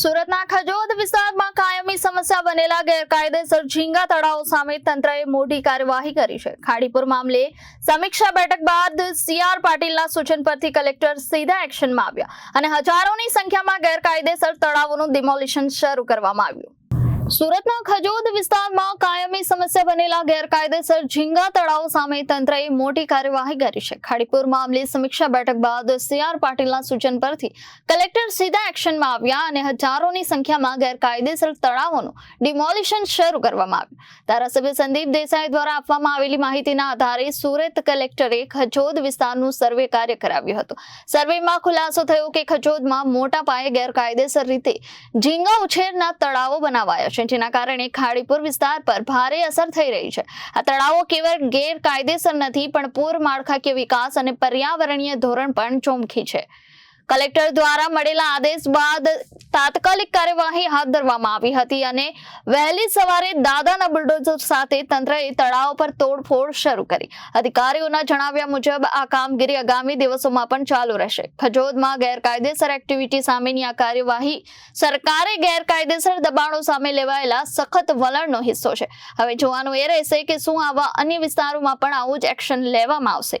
સુરતના ખજોદ વિસ્તારમાં કાયમી સમસ્યા બનેલા ગેરકાયદેસર ઝીંગા તળાવો સામે તંત્રએ મોટી કાર્યવાહી કરી છે. ખાડીપુર મામલે સમીક્ષા બેઠક બાદ સીઆર પાટીલના સૂચન પરથી કલેક્ટર સીધા એક્શનમાં આવ્યા અને હજારોની સંખ્યામાં ગેરકાયદેસર તળાવોનું ડિમોલિશન શરૂ કરવામાં આવ્યું. સુરતના ખજોદ વિસ્તારમાં કાયમી સમસ્યા બનેલા ગેરકાયદેસર ઝીંગા તળાવ સામે તંત્રએ મોટી કાર્યવાહી કરી છે. ખાડીપુર મામલે સમીક્ષા બેઠક બાદ સીઆર પાટીલના સૂચન પરથી કલેક્ટર સીધા એક્શનમાં આવ્યા અને હજારોની સંખ્યામાં ગેરકાયદેસર તળાવોનું ડિમોલિશન શરૂ કરવામાં આવ્યું. ધારાસભ્ય સંદીપ દેસાઈ દ્વારા આપવામાં આવેલી માહિતીના આધારે સુરત કલેક્ટરે ખજોદ વિસ્તારનું સર્વે કાર્ય કરાવ્યું હતું. સર્વેમાં ખુલાસો થયો કે ખજોદમાં મોટા પાયે ગેરકાયદેસર રીતે ઝીંગા ઉછેરના તળાવો બનાવાયા છે, જેના કારણે ખાડીપુર વિસ્તાર પર ભારે અસર થઈ રહી છે. આ તળાવો કેવળ ગેરકાયદેસર નથી, પણ પૂર માળખાકીય વિકાસ અને પર્યાવરણીય ધોરણ પણ ચોમખી છે. કલેક્ટર દ્વારા મળેલા આદેશ બાદ તાત્કાલિક કાર્યવાહી હાથ ધરવામાં આવી હતી અને વહેલી સવારે દાદાના બુલડોઝર સાથે તંત્રએ તળાવ પર તોડફોડ શરૂ કરી. અધિકારીઓના જણાવ્યા મુજબ, આ કામગીરી આગામી દિવસોમાં પણ ચાલુ રહેશે. ખજોદમાં ગેરકાયદેસર એક્ટિવિટી સામેની આ કાર્યવાહી સરકારે ગેરકાયદેસર દબાણો સામે લેવાયેલા સખત વલણનો હિસ્સો છે. હવે જોવાનું એ રહેશે કે શું આવા અન્ય વિસ્તારોમાં પણ આવું જ એક્શન લેવામાં આવશે.